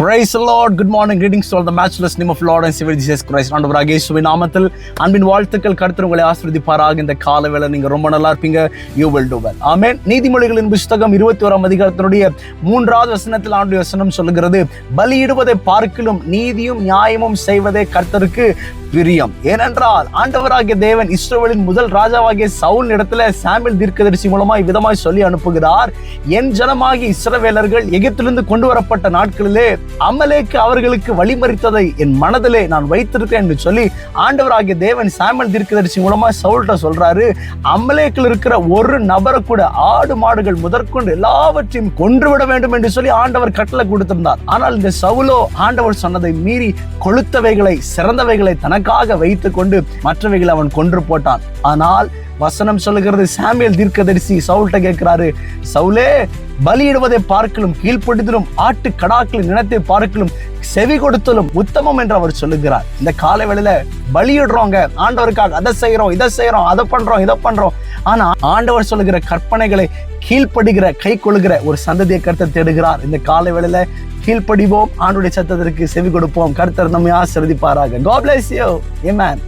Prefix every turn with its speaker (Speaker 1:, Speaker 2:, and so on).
Speaker 1: Praise lord good morning greetings all the matchless name of lord and savior Savior Jesus Christ. ஆண்டவராக இயேசுவின் நாமத்தில் அன்பின் வாழ்த்துக்கள் கருத்து உங்களை ஆஸ்வதிப்பாராக இந்த கால வேலை நீங்கள் ரொம்ப நல்லா இருப்பீங்க. You will do well amen நீதிமொழிகளின் புஸ்தகம் இருபத்தி ஓராம் அதிகாரத்தினுடைய மூன்றாவது வசனத்தில் ஆண்டு வசனம் சொல்லுகிறது பலியிடுவதை பார்க்கிலும் நீதியும் நியாயமும் செய்வதே கர்த்தருக்கு பிரியம். ஏனென்றால் ஆண்டவராகிய தேவன் இஸ்ரவேலின் முதல் ராஜாவாகிய சவுல் இடத்துல சாமியல் தீர்க்கதரிசி மூலமாய் விதமாய் சொல்லி அனுப்புகிறார் என் ஜனமாகி இஸ்ரவேலர்கள் எகிப்திலிருந்து கொண்டு வரப்பட்ட நாட்களிலே அமலேக்கு அவர்களுக்கு வழிமறித்ததை என் மனதிலே நான் வைத்திருக்கேன் என்று சொல்லி ஆண்டவராகிய தேவன் சாமியல் தீர்க்கதரிசி மூலமா சவுல்கிட்ட சொல்றாரு. அமலேக்கில் இருக்கிற ஒரு நபரை கூட ஆடு மாடுகள் முதற்கொண்டு எல்லாவற்றையும் கொன்றுவிட வேண்டும் என்று சொல்லி ஆண்டவர் கட்டளை கொடுத்திருந்தார். ஆனால் இந்த சவுலோ ஆண்டவர் சொன்னதை மீறி கொளுத்தவைகளை சிறந்தவைகளை தனக்காக வைத்துக்கொண்டு மற்றவைகளை அவன் கொன்று போட்டான். ஆனால் வசனம் சொல்லுகிறது சாமியல் தீர்க்கதரிசி சவுல்கிட்ட கேட்கிறாரு சவுலே பலியிடுவதை பார்க்கலும் கீழ்ப்படுத்தலும் ஆட்டு கடாக்களின் நிலத்தை பார்க்கலும் செவி கொடுத்தலும் உத்தமம் என்று அவர் சொல்லுகிறார். இந்த காலை வேளையில பலியிடுறோங்க. ஆண்டவருக்காக அதை செய்யறோம் இதை செய்யறோம் அதை பண்றோம் இதை பண்றோம். ஆனா ஆண்டவர் சொல்லுகிற கற்பனைகளை கீழ்ப்படுகிற கை கொள்கிற ஒரு சந்ததியை கருத்தை தேடுகிறார். இந்த காலை வேளையில கீழ்ப்படிவோம் ஆண்டுடைய சத்தத்திற்கு செவி கொடுப்போம். கருத்தர் நம்மை ஆசிரதிப்பாராக God bless you. Amen.